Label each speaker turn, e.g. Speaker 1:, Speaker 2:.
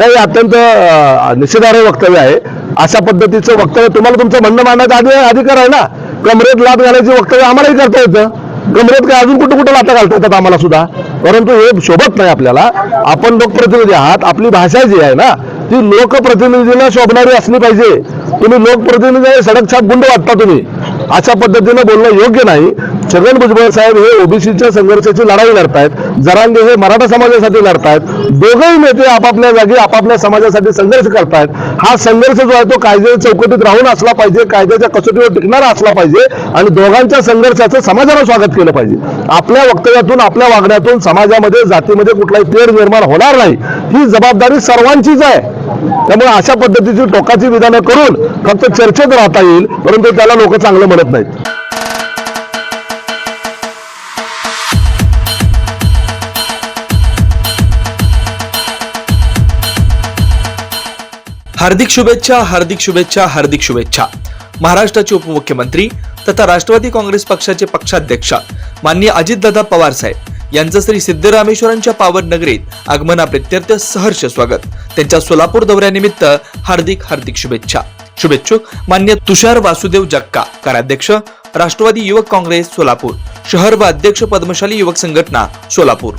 Speaker 1: नाही अत्यंत निषेधार्ह वक्तव्य आहे. अशा पद्धतीचं वक्तव्य तुम्हाला तुमचं म्हणणं मांडण्याचा आधी अधिकार आहे ना? कमरेत लाभ घालायचं वक्तव्य आम्हालाही करता येतं. कमरेत काय अजून कुठं कुठं लाटा घालता येतात आम्हाला सुद्धा? परंतु हे शोभत नाही आपल्याला. आपण लोकप्रतिनिधी आहात आपली भाषा जी आहे ना ती लोकप्रतिनिधीला शोभणारी असली पाहिजे. तुम्ही लोकप्रतिनिधी सडक छाप गुंड वाटता तुम्ही. अशा पद्धतीनं बोलणं योग्य नाही. छगन भुजबळ साहेब हे ओबीसीच्या संघर्षाची लढाई लढतायत. जरांगे हे मराठा समाजासाठी लढतायत. दोघंही नेते आपापल्या जागी आपापल्या समाजासाठी संघर्ष करतायत. हा संघर्ष जो आहे तो कायद्याच्या चौकटीत राहून असला पाहिजे कायद्याच्या कसोटीवर टिकणारा असला पाहिजे आणि दोघांच्या संघर्षाचं समाजाला स्वागत केलं पाहिजे. आपल्या वक्तव्यातून आपल्या वागण्यातून समाजामध्ये जातीमध्ये कुठलाही तेढ निर्माण होणार नाही. ही जबाबदारी सर्वांचीच आहे. त्यामुळे अशा पद्धतीची टोकाची विधानं करून फक्त चर्चेत राहता येईल परंतु त्याला लोक चांगलं म्हणत नाहीत.
Speaker 2: हार्दिक शुभेच्छा हार्दिक शुभेच्छा हार्दिक शुभेच्छा. महाराष्ट्राचे उपमुख्यमंत्री तथा राष्ट्रवादी काँग्रेस पक्षाचे पक्षाध्यक्ष माननीय अजितदादा पवार साहेब यांचं श्री सिद्धरामेश्वरांच्या पावन नगरीत आगमनाप्रित्यर्थ सहर्ष स्वागत. त्यांच्या सोलापूर दौऱ्यानिमित्त हार्दिक हार्दिक शुभेच्छा. शुभेच्छुक मान्य तुषार वासुदेव जक्का कार्याध्यक्ष राष्ट्रवादी युवक काँग्रेस सोलापूर शहर व अध्यक्ष पद्मशाली युवक संघटना सोलापूर.